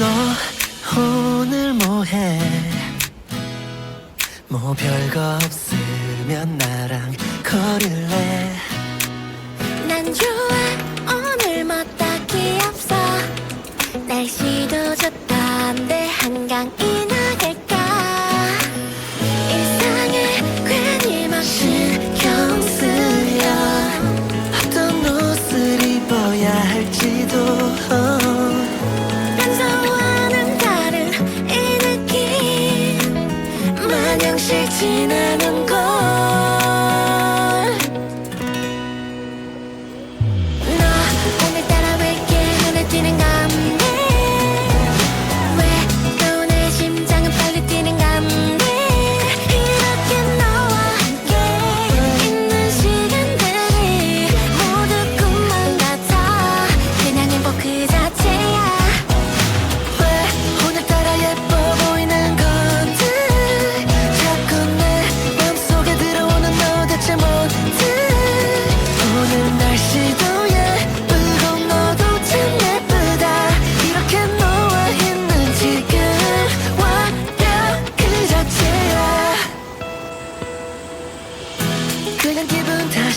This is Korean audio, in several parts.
너 오늘 뭐해? 뭐 별거 없으면 나랑 걸을래? 난 좋아. 오늘 뭐 딱히 없어. 날씨도 좋다. 지나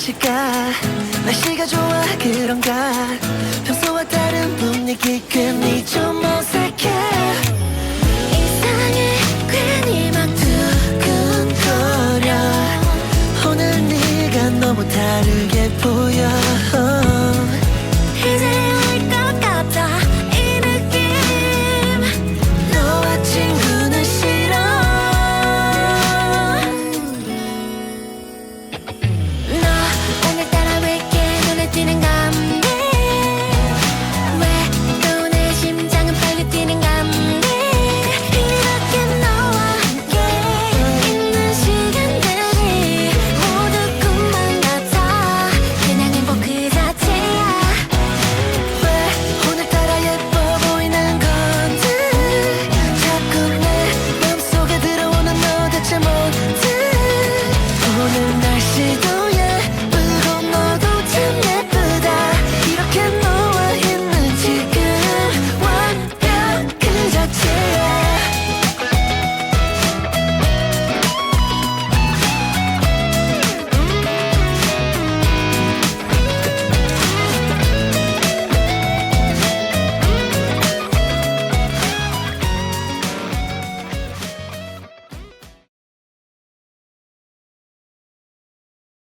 날씨가 날씨가 좋아 그런가? 평소와 다른 분위기 괜히 좀 어색해.